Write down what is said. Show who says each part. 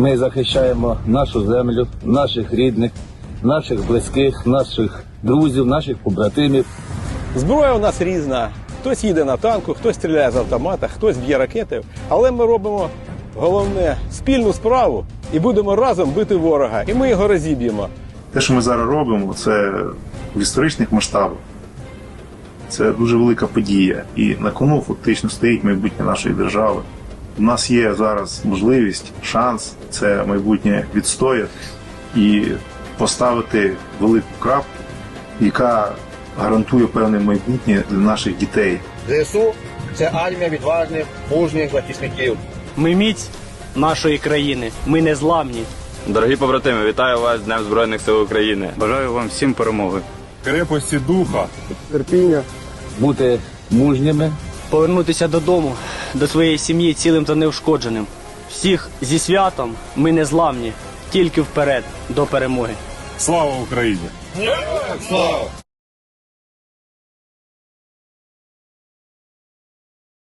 Speaker 1: Ми захищаємо нашу землю, наших рідних, наших близьких, наших друзів, наших побратимів.
Speaker 2: Зброя у нас різна. Хтось їде на танку, хтось стріляє з автомата, хтось б'є ракети. Але ми робимо головне спільну справу і будемо разом бити ворога. І ми його розіб'ємо.
Speaker 3: Те, що ми зараз робимо, це в історичних масштабах. Це дуже велика подія. І на кону фактично стоїть майбутнє нашої держави. У нас є зараз можливість, шанс це майбутнє відстояти і поставити велику крапку, яка гарантує певне майбутнє для наших дітей.
Speaker 4: ЗСУ це армія відважних, мужніх захисників.
Speaker 5: Ми міць нашої країни. Ми не зламні.
Speaker 6: Дорогі побратими, вітаю вас з Днем Збройних сил України.
Speaker 7: Бажаю вам всім перемоги.
Speaker 8: крепості духа.
Speaker 1: терпіння, Бути мужніми,
Speaker 5: Повернутися додому, до своєї сім'ї цілим та неушкодженим. Всіх зі святом ми не зламні. Тільки вперед до перемоги.
Speaker 8: Слава Україні!
Speaker 4: Слава!